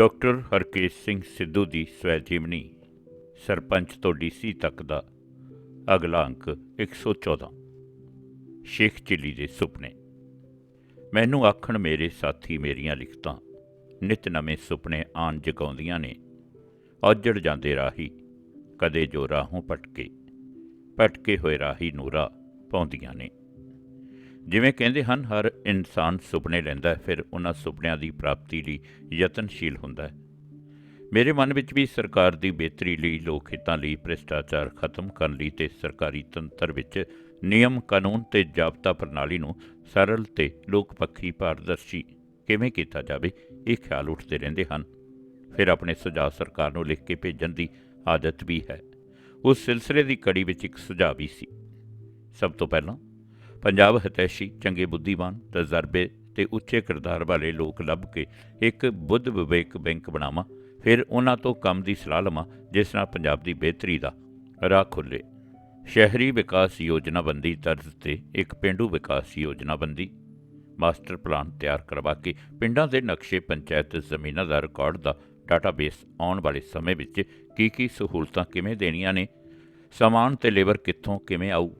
Doctor Harkesh Singh Sidhu ਦੀ ਸਵੈ ਜੀਵਨੀ ਸਰਪੰਚ ਤੋਂ ਡੀਸੀ ਤੱਕ ਦਾ ਅਗਲਾ ਅੰਕ 114 ਸ਼ੇਖ ਚਿੱਲੀ ਦੇ ਸੁਪਨੇ। ਮੈਨੂੰ ਆਖਣ ਮੇਰੇ ਸਾਥੀ ਮੇਰੀਆਂ ਲਿਖਤਾਂ ਨਿਤ ਨਵੇਂ ਸੁਪਨੇ ਆਣ ਜਗਾਉਂਦੀਆਂ ਨੇ। ਔਜੜ ਜਾਂਦੇ ਰਾਹੀ ਕਦੇ ਜੋ ਰਾਹੋਂ ਪਟਕੇ ਭਟਕੇ ਹੋਏ ਰਾਹੀ ਨੂਰਾ ਪਾਉਂਦੀਆਂ ਨੇ। ਜਿਵੇਂ ਕਹਿੰਦੇ ਹਨ, ਹਰ ਇਨਸਾਨ ਸੁਪਨੇ ਲੈਂਦਾ ਹੈ, ਫਿਰ ਉਹਨਾਂ ਸੁਪਨਿਆਂ ਦੀ ਪ੍ਰਾਪਤੀ ਲਈ ਯਤਨਸ਼ੀਲ ਹੁੰਦਾ ਹੈ। ਮੇਰੇ ਮਨ ਵਿੱਚ ਵੀ ਸਰਕਾਰ ਦੀ ਬਿਹਤਰੀ ਲਈ ਲੋਕ ਹਿੱਤਾਂ ਲਈ ਭ੍ਰਿਸ਼ਟਾਚਾਰ ਖਤਮ ਕਰਨ ਲਈ ਤੇ ਸਰਕਾਰੀ ਤੰਤਰ ਵਿੱਚ ਨਿਯਮ, ਕਾਨੂੰਨ ਤੇ ਜਾਬਤਾ ਪ੍ਰਣਾਲੀ ਨੂੰ ਸਰਲ ਤੇ ਲੋਕਪੱਖੀ ਪਾਰਦਰਸ਼ੀ ਕਿਵੇਂ ਕੀਤਾ ਜਾਵੇ, ਇਹ ਖਿਆਲ ਉੱਠਦੇ ਰਹਿੰਦੇ ਹਨ। ਫਿਰ ਆਪਣੇ ਸੁਝਾਅ ਸਰਕਾਰ ਨੂੰ ਲਿਖ ਕੇ ਭੇਜਣ ਦੀ ਆਦਤ ਵੀ ਹੈ। ਉਸ ਸਿਲਸਿਲੇ ਦੀ ਕੜੀ ਵਿੱਚ ਇੱਕ ਸੁਝਾਅ ਵੀ ਸੀ। ਸਭ ਤੋਂ ਪਹਿਲਾਂ ਪੰਜਾਬ ਹਤੈਸ਼ੀ, ਚੰਗੇ ਬੁੱਧੀਮਾਨ, ਤਜਰਬੇ ਤੇ ਉੱਚੇ ਕਿਰਦਾਰ ਵਾਲੇ ਲੋਕ ਲੱਭ ਕੇ ਇੱਕ ਬੁੱਧ ਵਿਵੇਕ ਬੈਂਕ ਬਣਾਵਾਂ, ਫਿਰ ਉਹਨਾਂ ਤੋਂ ਕੰਮ ਦੀ ਸਲਾਹ ਲਵਾਂ, ਜਿਸ ਨਾਲ ਪੰਜਾਬ ਦੀ ਬਿਹਤਰੀ ਦਾ ਰਾਹ ਖੁੱਲੇ। ਸ਼ਹਿਰੀ ਵਿਕਾਸ ਯੋਜਨਾਬੰਦੀ ਤਰਜ਼ ਤੇ ਇੱਕ ਪਿੰਡੂ ਵਿਕਾਸ ਯੋਜਨਾਬੰਦੀ ਮਾਸਟਰ ਪਲਾਨ ਤਿਆਰ ਕਰਵਾ ਕੇ ਪਿੰਡਾਂ ਦੇ ਨਕਸ਼ੇ ਪੰਚਾਇਤ ਜ਼ਮੀਨਾਂ ਦਾ ਰਿਕਾਰਡ ਦਾ ਡਾਟਾਬੇਸ ਆਉਣ ਵਾਲੇ ਸਮੇਂ ਵਿੱਚ ਕੀ ਕੀ ਸਹੂਲਤਾਂ ਕਿਵੇਂ ਦੇਣੀਆਂ ਨੇ, ਸਮਾਨ ਤੇ ਲੇਬਰ ਕਿੱਥੋਂ ਕਿਵੇਂ ਆਊ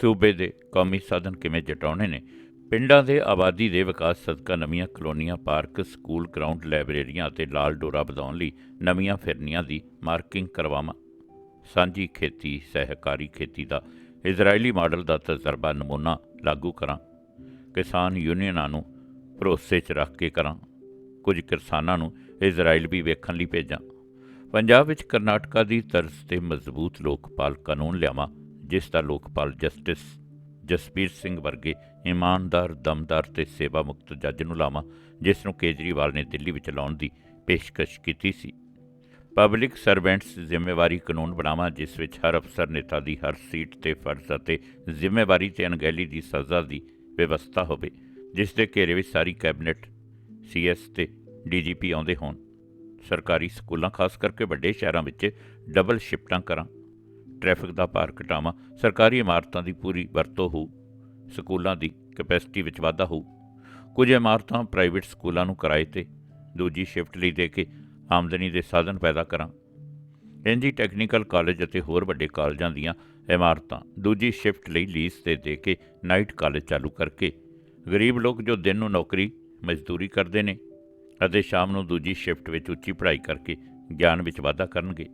ਸੂਬੇ ਦੇ ਕੌਮੀ ਸਾਧਨ ਕਿਵੇਂ ਜਟਾਉਣੇ ਨੇ? ਪਿੰਡਾਂ ਦੇ ਆਬਾਦੀ ਦੇ ਵਿਕਾਸ ਸਦਕਾ ਨਵੀਆਂ ਕਲੋਨੀਆਂ, ਪਾਰਕ, ਸਕੂਲ, ਗਰਾਊਂਡ ਲਾਇਬ੍ਰੇਰੀਆਂ ਅਤੇ ਲਾਲ ਡੋਰਾ ਵਧਾਉਣ ਲਈ ਨਵੀਆਂ ਫਿਰਨੀਆਂ ਦੀ ਮਾਰਕਿੰਗ ਕਰਵਾਵਾਂ। ਸਾਂਝੀ ਖੇਤੀ, ਸਹਿਕਾਰੀ ਖੇਤੀ ਦਾ ਇਜ਼ਰਾਈਲੀ ਮਾਡਲ ਦਾ ਤਜਰਬਾ ਨਮੂਨਾ ਲਾਗੂ ਕਰਾਂ। ਕਿਸਾਨ ਯੂਨੀਅਨਾਂ ਨੂੰ ਭਰੋਸੇ 'ਚ ਰੱਖ ਕੇ ਕਰਾਂ। ਕੁਝ ਕਿਸਾਨਾਂ ਨੂੰ ਇਜ਼ਰਾਈਲ ਵੀ ਵੇਖਣ ਲਈ ਭੇਜਾਂ। ਪੰਜਾਬ ਵਿੱਚ ਕਰਨਾਟਕਾ ਦੀ ਤਰਜ਼ ਤੇ ਮਜ਼ਬੂਤ ਲੋਕਪਾਲ ਕਾਨੂੰਨ ਲਿਆਵਾਂ। ਜਿਸ ਦਾ ਲੋਕਪਾਲ ਜਸਟਿਸ ਜਸਬੀਰ ਸਿੰਘ ਵਰਗੇ ਇਮਾਨਦਾਰ, ਦਮਦਾਰ ਤੇ ਸੇਵਾ ਮੁਕਤ ਜੱਜ ਨੂੰ ਲਾਵਾਂ, ਜਿਸ ਨੂੰ ਕੇਜਰੀਵਾਲ ਨੇ ਦਿੱਲੀ ਵਿੱਚ ਲਾਉਣ ਦੀ ਪੇਸ਼ਕਸ਼ ਕੀਤੀ ਸੀ। ਪਬਲਿਕ ਸਰਵੈਂਟਸ ਜ਼ਿੰਮੇਵਾਰੀ ਕਾਨੂੰਨ ਬਣਾਵਾਂ, ਜਿਸ ਵਿੱਚ ਹਰ ਅਫਸਰ ਨੇਤਾ ਦੀ ਹਰ ਸੀਟ ਤੇ ਫਰਜ਼ ਅਤੇ ਜ਼ਿੰਮੇਵਾਰੀ ਤੇ ਅਣਗਹਿਲੀ ਦੀ ਸਜ਼ਾ ਦੀ ਵਿਵਸਥਾ ਹੋਵੇ, ਜਿਸ ਦੇ ਘੇਰੇ ਵਿੱਚ ਸਾਰੀ ਕੈਬਨਿਟ ਸੀਐਸ ਤੇ ਡੀਜੀਪੀ ਆਉਂਦੇ ਹੋਣ। ਸਰਕਾਰੀ ਸਕੂਲਾਂ, ਖਾਸ ਕਰਕੇ ਵੱਡੇ ਸ਼ਹਿਰਾਂ ਵਿੱਚ ਡਬਲ ਸ਼ਿਫਟਾਂ ਕਰਾਂ। ਟ੍ਰੈਫਿਕ ਦਾ ਭਾਰ ਘਟਾਵਾਂ, ਸਰਕਾਰੀ ਇਮਾਰਤਾਂ ਦੀ ਪੂਰੀ ਵਰਤੋਂ ਹੋ ਸਕੂਲਾਂ ਦੀ ਕੈਪੈਸਿਟੀ ਵਿੱਚ ਵਾਧਾ ਹੋ ਕੁਝ ਇਮਾਰਤਾਂ ਪ੍ਰਾਈਵੇਟ ਸਕੂਲਾਂ ਨੂੰ ਕਿਰਾਏ ਤੇ, ਦੂਜੀ ਸ਼ਿਫਟ ਲਈ ਦੇ ਕੇ ਆਮਦਨੀ ਦੇ ਸਾਧਨ ਪੈਦਾ ਕਰਾਂ। ਇੰਜੀ ਟੈਕਨੀਕਲ ਕਾਲਜ ਅਤੇ ਹੋਰ ਵੱਡੇ ਕਾਲਜਾਂ ਦੀਆਂ ਇਮਾਰਤਾਂ ਦੂਜੀ ਸ਼ਿਫਟ ਲਈ ਲੀਜ਼ ਤੇ ਦੇ ਕੇ ਨਾਈਟ ਕਾਲਜ ਚਾਲੂ ਕਰਕੇ ਗਰੀਬ ਲੋਕ ਜੋ ਦਿਨ ਨੂੰ ਨੌਕਰੀ, ਮਜ਼ਦੂਰੀ ਕਰਦੇ ਨੇ ਅਤੇ ਸ਼ਾਮ ਨੂੰ ਦੂਜੀ ਸ਼ਿਫਟ ਵਿੱਚ ਉੱਚੀ ਪੜ੍ਹਾਈ ਕਰਕੇ ਗਿਆਨ ਵਿੱਚ ਵਾਧਾ ਕਰਨਗੇ।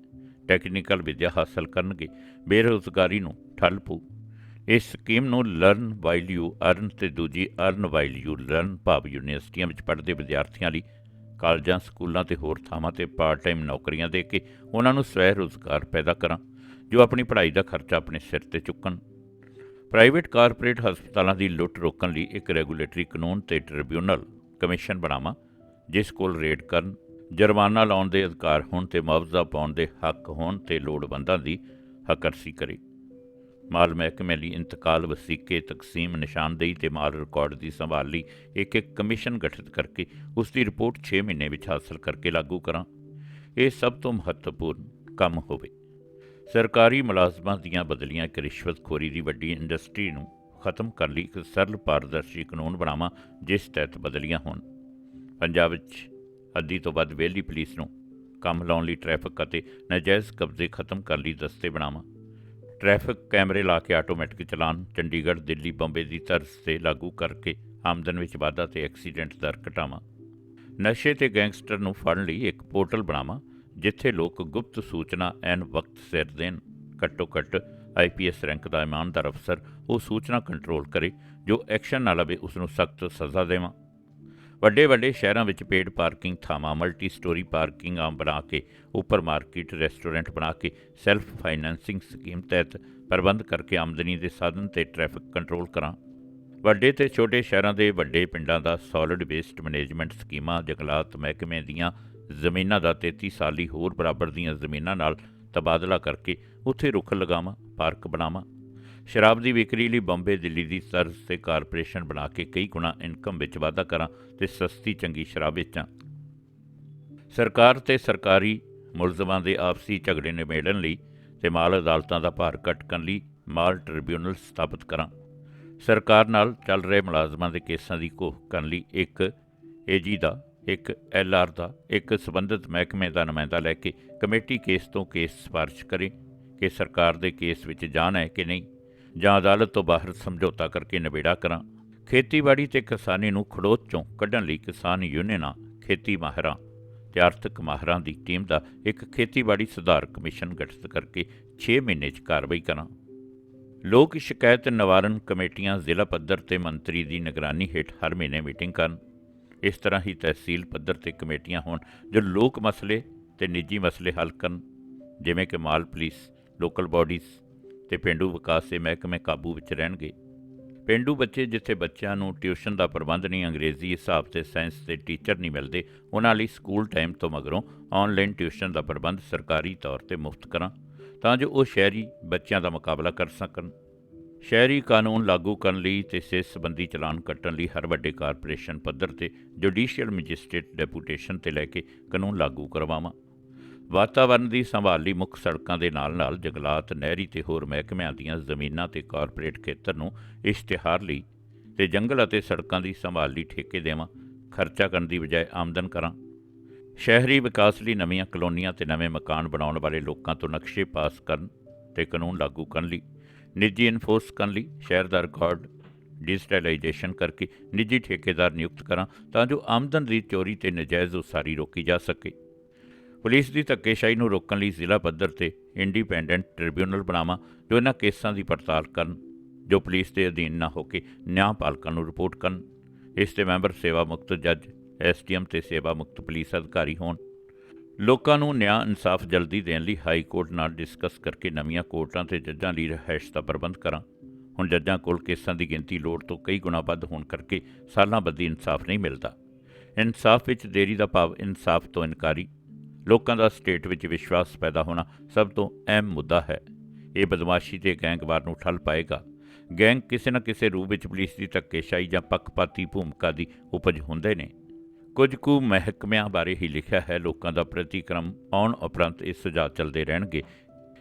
ਟੈਕਨੀਕਲ ਵਿੱਦਿਆ ਹਾਸਲ ਕਰਨਗੇ। ਬੇਰੁਜ਼ਗਾਰੀ ਨੂੰ ਠੱਲ ਪਊ। ਇਸ ਸਕੀਮ ਨੂੰ ਲਰਨ ਵਾਈਲ ਯੂ ਅਰਨ ਤੇ ਦੂਜੀ ਅਰਨ ਵਾਈਲ ਯੂ ਲਰਨ ਭਾਵ ਯੂਨੀਵਰਸਿਟੀਆਂ ਵਿੱਚ ਪੜ੍ਹਦੇ ਵਿਦਿਆਰਥੀਆਂ ਲਈ ਕਾਲਜਾਂ, ਸਕੂਲਾਂ ਤੇ ਹੋਰ ਥਾਵਾਂ ਤੇ ਪਾਰਟ ਟਾਈਮ ਨੌਕਰੀਆਂ ਦੇ ਕੇ ਉਹਨਾਂ ਨੂੰ ਸਵੈ ਰੋਜ਼ਗਾਰ ਪੈਦਾ ਕਰਾਂ, ਜੋ ਆਪਣੀ ਪੜ੍ਹਾਈ ਦਾ ਖਰਚਾ ਆਪਣੇ ਸਿਰ ਤੇ ਚੁੱਕਣ। ਪ੍ਰਾਈਵੇਟ ਕਾਰਪੋਰੇਟ ਹਸਪਤਾਲਾਂ ਦੀ ਲੁੱਟ ਰੋਕਣ ਲਈ ਇੱਕ ਰੈਗੂਲੇਟਰੀ ਕਾਨੂੰਨ ਤੇ ਟ੍ਰਿਬਿਊਨਲ ਕਮਿਸ਼ਨ ਬਣਾਵਾਂ, ਜਿਸ ਕੋਲ ਰੇਡ ਕਰਨ ਜੁਰਮਾਨਾ ਲਾਉਣ ਦੇ ਅਧਿਕਾਰ ਹੋਣ ਤੇ ਮੁਆਵਜ਼ਾ ਪਾਉਣ ਦੇ ਹੱਕ ਹੋਣ ਤੇ ਲੋੜਵੰਦਾਂ ਦੀ ਹਕਰਸੀ ਕਰੇ। ਮਾਲ ਮਹਿਕਮੇ ਲਈ ਇੰਤਕਾਲ, ਵਸੀਕੇ, ਤਕਸੀਮ, ਨਿਸ਼ਾਨਦੇਹੀ ਤੇ ਮਾਲ ਰਿਕਾਰਡ ਦੀ ਸੰਭਾਲ ਲਈ ਇੱਕ ਇੱਕ ਕਮਿਸ਼ਨ ਗਠਿਤ ਕਰਕੇ ਉਸ ਦੀ ਰਿਪੋਰਟ 6 ਮਹੀਨੇ ਵਿੱਚ ਹਾਸਲ ਕਰਕੇ ਲਾਗੂ ਕਰਾਂ। ਇਹ ਸਭ ਤੋਂ ਮਹੱਤਵਪੂਰਨ ਕੰਮ ਹੋਵੇ। ਸਰਕਾਰੀ ਮੁਲਾਜ਼ਮਾਂ ਦੀਆਂ ਬਦਲੀਆਂ ਇੱਕ ਰਿਸ਼ਵਤਖੋਰੀ ਦੀ ਵੱਡੀ ਇੰਡਸਟਰੀ ਨੂੰ ਖਤਮ ਕਰਨ ਲਈ ਇੱਕ ਸਰਲ ਪਾਰਦਰਸ਼ੀ ਕਾਨੂੰਨ ਬਣਾਵਾਂ ਜਿਸ ਤਹਿਤ ਬਦਲੀਆਂ ਹੋਣ। ਪੰਜਾਬ ਵਿੱਚ ਅੱਧੀ ਤੋਂ ਵੱਧ ਵਿਹਲੀ ਪੁਲਿਸ ਨੂੰ ਕੰਮ ਲਾਉਣ ਲਈ ਟ੍ਰੈਫਿਕ ਅਤੇ ਨਾਜਾਇਜ਼ ਕਬਜ਼ੇ ਖਤਮ ਕਰਨ ਲਈ ਦਸਤੇ ਬਣਾਵਾਂ। ਟ੍ਰੈਫਿਕ ਕੈਮਰੇ ਲਾ ਕੇ ਆਟੋਮੈਟਿਕ ਚਲਾਨ ਚੰਡੀਗੜ੍ਹ, ਦਿੱਲੀ, ਬੰਬੇ ਦੀ ਤਰਜ਼ ਤੇ ਲਾਗੂ ਕਰਕੇ ਆਮਦਨ ਵਿੱਚ ਵਾਧਾ ਤੇ ਐਕਸੀਡੈਂਟ ਦਰ ਘਟਾਵਾਂ। ਨਸ਼ੇ ਤੇ ਗੈਂਗਸਟਰ ਨੂੰ ਫੜਨ ਲਈ ਇੱਕ ਪੋਰਟਲ ਬਣਾਵਾਂ, ਜਿੱਥੇ ਲੋਕ ਗੁਪਤ ਸੂਚਨਾ ਐਨ ਵਕਤ ਸਿਰ ਦੇਣ। ਘੱਟੋ ਘੱਟ ਆਈਪੀਐਸ ਰੈਂਕ ਦਾ ਇਮਾਨਦਾਰ ਅਫਸਰ ਉਹ ਸੂਚਨਾ ਕੰਟਰੋਲ ਕਰੇ, ਜੋ ਐਕਸ਼ਨ ਨਾ ਲਵੇ ਉਸ ਨੂੰ ਸਖਤ ਸਜ਼ਾ ਦੇਵਾਂ। ਵੱਡੇ ਵੱਡੇ ਸ਼ਹਿਰਾਂ ਵਿੱਚ ਪੇਡ ਪਾਰਕਿੰਗ ਥਾਵਾਂ ਮਲਟੀ ਸਟੋਰੀ ਪਾਰਕਿੰਗ ਆਮ ਬਣਾ ਕੇ, ਉੱਪਰ ਮਾਰਕੀਟ, ਰੈਸਟੋਰੈਂਟ ਬਣਾ ਕੇ ਸੈਲਫ ਫਾਈਨੈਂਸਿੰਗ ਸਕੀਮ ਤਹਿਤ ਪ੍ਰਬੰਧ ਕਰਕੇ ਆਮਦਨੀ ਦੇ ਸਾਧਨ ਤੇ ਟ੍ਰੈਫਿਕ ਕੰਟਰੋਲ ਕਰਾਂ। ਵੱਡੇ ਤੇ ਛੋਟੇ ਸ਼ਹਿਰਾਂ ਦੇ ਵੱਡੇ ਪਿੰਡਾਂ ਦਾ ਸੋਲਿਡ ਵੇਸਟ ਮੈਨੇਜਮੈਂਟ ਸਕੀਮਾਂ, ਜੰਗਲਾਤ ਮਹਿਕਮੇ ਦੀਆਂ ਜ਼ਮੀਨਾਂ ਦਾ 33 ਸਾਲੀ ਹੋਰ ਬਰਾਬਰ ਦੀਆਂ ਜ਼ਮੀਨਾਂ ਨਾਲ ਤਬਾਦਲਾ ਕਰਕੇ ਉੱਥੇ ਰੁੱਖ ਲਗਾਵਾਂ, ਪਾਰਕ ਬਣਾਵਾਂ। ਸ਼ਰਾਬ ਦੀ ਵਿਕਰੀ ਲਈ ਬੰਬੇ, ਦਿੱਲੀ ਦੀ ਤਰਜ਼ ਤੇ ਕਾਰਪੋਰੇਸ਼ਨ ਬਣਾ ਕੇ ਕਈ ਗੁਣਾ ਇਨਕਮ ਵਿੱਚ ਵਾਧਾ ਕਰਾਂ ਤੇ ਸਸਤੀ ਚੰਗੀ ਸ਼ਰਾਬ ਵੇਚਾਂ। ਸਰਕਾਰ ਤੇ ਸਰਕਾਰੀ ਮੁਲਜ਼ਮਾਂ ਦੇ ਆਪਸੀ ਝਗੜੇ ਨਿਬੇੜਨ ਲਈ ਤੇ ਮਾਲ ਅਦਾਲਤਾਂ ਦਾ ਭਾਰ ਘੱਟ ਲਈ ਮਾਲ ਟ੍ਰਿਬਿਊਨਲ ਸਥਾਪਿਤ ਕਰਾਂ। ਸਰਕਾਰ ਨਾਲ ਚੱਲ ਰਹੇ ਮੁਲਾਜ਼ਮਾਂ ਦੇ ਕੇਸਾਂ ਦੀ ਘੋਖ ਕਰਨ ਲਈ ਇੱਕ ਏਜੀ ਦਾ, ਇੱਕ ਐਲਆਰ ਦਾ, ਇੱਕ ਸਬੰਧਤ ਮਹਿਕਮੇ ਦਾ ਨੁਮਾਇੰਦਾ ਲੈ ਕੇ ਕਮੇਟੀ ਕੇਸ ਤੋਂ ਕੇਸ ਸਿਫਾਰਿਸ਼ ਕਰੇ ਕਿ ਸਰਕਾਰ ਦੇ ਕੇਸ ਵਿੱਚ ਜਾਣ ਹੈ ਕਿ ਨਹੀਂ। ਜਾਂ ਅਦਾਲਤ ਤੋਂ ਬਾਹਰ ਸਮਝੌਤਾ ਕਰਕੇ ਨਿਬੇੜਾ ਕਰਾਂ। ਖੇਤੀਬਾੜੀ ਤੇ ਕਿਸਾਨੀ ਨੂੰ ਖੜੋਤ ਚੋਂ ਕੱਢਣ ਲਈ ਕਿਸਾਨ ਯੂਨੀਅਨਾਂ, ਖੇਤੀ ਮਾਹਿਰਾਂ ਤੇ ਆਰਥਿਕ ਮਾਹਿਰਾਂ ਦੀ ਟੀਮ ਦਾ ਇੱਕ ਖੇਤੀਬਾੜੀ ਸੁਧਾਰ ਕਮਿਸ਼ਨ ਗਠਿਤ ਕਰਕੇ 6 ਮਹੀਨੇ 'ਚ ਕਾਰਵਾਈ ਕਰਾਂ। ਲੋਕ ਸ਼ਿਕਾਇਤ ਨਿਵਾਰਨ ਕਮੇਟੀਆਂ ਜ਼ਿਲ੍ਹਾ ਪੱਧਰ ਤੇ ਮੰਤਰੀ ਦੀ ਨਿਗਰਾਨੀ ਹੇਠ ਹਰ ਮਹੀਨੇ ਮੀਟਿੰਗ ਕਰਨ। ਇਸ ਤਰ੍ਹਾਂ ਹੀ ਤਹਿਸੀਲ ਪੱਧਰ ਤੇ ਕਮੇਟੀਆਂ ਹੋਣ ਜੋ ਲੋਕ ਮਸਲੇ ਤੇ ਨਿੱਜੀ ਮਸਲੇ ਹੱਲ ਕਰਨ, ਜਿਵੇਂ ਕਿ ਮਾਲ ਪੁਲਿਸ, ਲੋਕਲ ਬਾਡੀਜ਼ ਤੇ ਪਿੰਡੂ ਵਿਕਾਸ ਦੇ ਮਹਿਕਮੇ ਕਾਬੂ ਵਿੱਚ ਰਹਿਣਗੇ। ਪਿੰਡੂ ਬੱਚੇ ਜਿੱਥੇ ਬੱਚਿਆਂ ਨੂੰ ਟਿਊਸ਼ਨ ਦਾ ਪ੍ਰਬੰਧ ਨਹੀਂ, ਅੰਗਰੇਜ਼ੀ, ਹਿਸਾਬ ਤੇ ਸਾਇੰਸ ਦੇ ਟੀਚਰ ਨਹੀਂ ਮਿਲਦੇ, ਉਹਨਾਂ ਲਈ ਸਕੂਲ ਟਾਈਮ ਤੋਂ ਮਗਰੋਂ ਆਨਲਾਈਨ ਟਿਊਸ਼ਨ ਦਾ ਪ੍ਰਬੰਧ ਸਰਕਾਰੀ ਤੌਰ ਤੇ ਮੁਫਤ ਕਰਾਂ, ਤਾਂ ਜੋ ਉਹ ਸ਼ਹਿਰੀ ਬੱਚਿਆਂ ਦਾ ਮੁਕਾਬਲਾ ਕਰ ਸਕਣ। ਸ਼ਹਿਰੀ ਕਾਨੂੰਨ ਲਾਗੂ ਕਰਨ ਲਈ ਤੇ ਸਿਹਤ ਸੰਬੰਧੀ ਚਲਾਨ ਕੱਟਣ ਲਈ ਹਰ ਵੱਡੇ ਕਾਰਪੋਰੇਸ਼ਨ ਪੱਧਰ ਤੇ ਜੁਡੀਸ਼ੀਅਲ ਮੈਜਿਸਟ੍ਰੇਟ ਡੈਪੂਟੇਸ਼ਨ ਤੇ ਲੈ ਕੇ ਕਾਨੂੰਨ ਲਾਗੂ ਕਰਵਾਵਾਂ। ਵਾਤਾਵਰਣ ਦੀ ਸੰਭਾਲ ਲਈ ਮੁੱਖ ਸੜਕਾਂ ਦੇ ਨਾਲ-ਨਾਲ ਜੰਗਲਾਤ, ਨਹਿਰੀ ਤੇ ਹੋਰ ਮਹਿਕਮਿਆਂ ਦੀਆਂ ਜ਼ਮੀਨਾਂ ਤੇ ਕਾਰਪੋਰੇਟ ਖੇਤਰ ਨੂੰ ਇਸ਼ਤਿਹਾਰ ਲਈ ਤੇ ਜੰਗਲ ਅਤੇ ਸੜਕਾਂ ਦੀ ਸੰਭਾਲ ਲਈ ਠੇਕੇ ਦੇਵਾਂ, ਖਰਚਾ ਕਰਨ ਦੀ ਬਜਾਏ ਆਮਦਨ ਕਰਾਂ। ਸ਼ਹਿਰੀ ਵਿਕਾਸ ਲਈ ਨਵੀਆਂ ਕਲੋਨੀਆਂ ਤੇ ਨਵੇਂ ਮਕਾਨ ਬਣਾਉਣ ਵਾਲੇ ਲੋਕਾਂ ਤੋਂ ਨਕਸ਼ੇ ਪਾਸ ਕਰਨ ਤੇ ਕਾਨੂੰਨ ਲਾਗੂ ਕਰਨ ਲਈ, ਨਿੱਜੀ ਇਨਫੋਰਸ ਕਰਨ ਲਈ ਸ਼ਹਿਰ ਦਾ ਰਿਕਾਰਡ ਡਿਜੀਟਲਾਈਜੇਸ਼ਨ ਕਰਕੇ ਨਿੱਜੀ ਠੇਕੇਦਾਰ ਨਿਯੁਕਤ ਕਰਾਂ ਤਾਂ ਜੋ ਆਮਦਨ ਦੀ ਚੋਰੀ ਤੇ ਨਜਾਇਜ਼ ਉਸਾਰੀ ਰੋਕੀ ਜਾ ਸਕੇ। ਪੁਲਿਸ ਦੀ ਧੱਕੇਸ਼ਾਹੀ ਨੂੰ ਰੋਕਣ ਲਈ ਜ਼ਿਲ੍ਹਾ ਪੱਧਰ ਤੇ ਇੰਡੀਪੈਂਡੈਂਟ ਟ੍ਰਿਬਿਊਨਲ ਬਣਾਵਾਂ, ਜੋ ਇਹਨਾਂ ਕੇਸਾਂ ਦੀ ਪੜਤਾਲ ਕਰਨ, ਜੋ ਪੁਲਿਸ ਦੇ ਅਧੀਨ ਨਾ ਹੋ ਕੇ ਨਿਆਂਪਾਲਕਾਂ ਨੂੰ ਰਿਪੋਰਟ ਕਰਨ। ਇਸ ਦੇ ਮੈਂਬਰ ਸੇਵਾ ਮੁਕਤ ਜੱਜ, ਐਸਡੀਐਮ ਤੇ ਸੇਵਾ ਮੁਕਤ ਪੁਲਿਸ ਅਧਿਕਾਰੀ ਹੋਣ। ਲੋਕਾਂ ਨੂੰ ਨਿਆਂ ਇਨਸਾਫ ਜਲਦੀ ਦੇਣ ਲਈ ਹਾਈ ਕੋਰਟ ਨਾਲ ਡਿਸਕਸ ਕਰਕੇ ਨਵੀਆਂ ਕੋਰਟਾਂ ਤੇ ਜੱਜਾਂ ਲਈ ਰਿਹਾਇਸ਼ ਦਾ ਪ੍ਰਬੰਧ ਕਰਾਂ। ਹੁਣ ਜੱਜਾਂ ਕੋਲ ਕੇਸਾਂ ਦੀ ਗਿਣਤੀ ਲੋੜ ਤੋਂ ਕਈ ਗੁਣਾ ਵੱਧ ਹੋਣ ਕਰਕੇ ਸਾਲਾਂ ਬੱਧੀ ਇਨਸਾਫ ਨਹੀਂ ਮਿਲਦਾ। ਇਨਸਾਫ ਵਿੱਚ ਦੇਰੀ ਦਾ ਭਾਵ ਇਨਸਾਫ ਤੋਂ ਇਨਕਾਰੀ ਲੋਕਾਂ ਦਾ ਸਟੇਟ ਵਿੱਚ ਵਿਸ਼ਵਾਸ ਪੈਦਾ ਹੋਣਾ ਸਭ ਤੋਂ ਅਹਿਮ ਮੁੱਦਾ ਹੈ। ਇਹ ਬਦਮਾਸ਼ੀ ਤੇ ਗੈਂਗਵਾਰ ਨੂੰ ਠੱਲ ਪਾਏਗਾ। ਗੈਂਗ ਕਿਸੇ ਨਾ ਕਿਸੇ ਰੂਪ ਵਿੱਚ ਪੁਲਿਸ ਦੀ ਧੱਕੇਸ਼ਾਹੀ ਜਾਂ ਪੱਖਪਾਤੀ ਭੂਮਿਕਾ ਦੀ ਉਪਜ ਹੁੰਦੇ ਨੇ। ਕੁਝ ਕੁ ਮਹਿਕਮਿਆਂ ਬਾਰੇ ਹੀ ਲਿਖਿਆ ਹੈ, ਲੋਕਾਂ ਦਾ ਪ੍ਰਤੀਕਰਮ ਆਉਣ ਉਪਰੰਤ ਇਹ ਸੁਝਾਅ ਚੱਲਦੇ ਰਹਿਣਗੇ।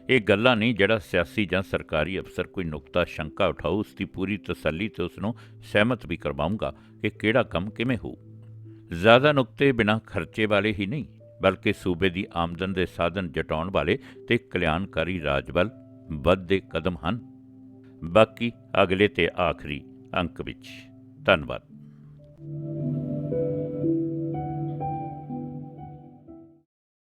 ਇਹ ਗੱਲਾਂ ਨਹੀਂ ਜਿਹੜਾ ਸਿਆਸੀ ਜਾਂ ਸਰਕਾਰੀ ਅਫਸਰ ਕੋਈ ਨੁਕਤਾ, ਸ਼ੰਕਾ ਉਠਾਊ ਉਸ ਦੀ ਪੂਰੀ ਤਸੱਲੀ ਤੇ ਉਸ ਨੂੰ ਸਹਿਮਤ ਵੀ ਕਰਵਾਉਂਗਾ ਕਿ ਕਿਹੜਾ ਕੰਮ ਕਿਵੇਂ ਹੋਊ। ਜ਼ਿਆਦਾ ਨੁਕਤੇ ਬਿਨਾਂ ਖਰਚੇ ਵਾਲੇ ਹੀ ਨਹੀਂ। ਬਲਕਿ ਸੂਬੇ ਦੀ ਆਮਦਨ ਦੇ ਸਾਧਨ ਜਟਾਉਣ ਵਾਲੇ ਤੇ ਕਲਿਆਣਕਾਰੀ ਰਾਜ ਵੱਲ ਵੱਧਦੇ ਕਦਮ ਹਨ। ਬਾਕੀ ਅਗਲੇ ਤੇ ਆਖਰੀ ਅੰਕ ਵਿੱਚ। ਧੰਨਵਾਦ।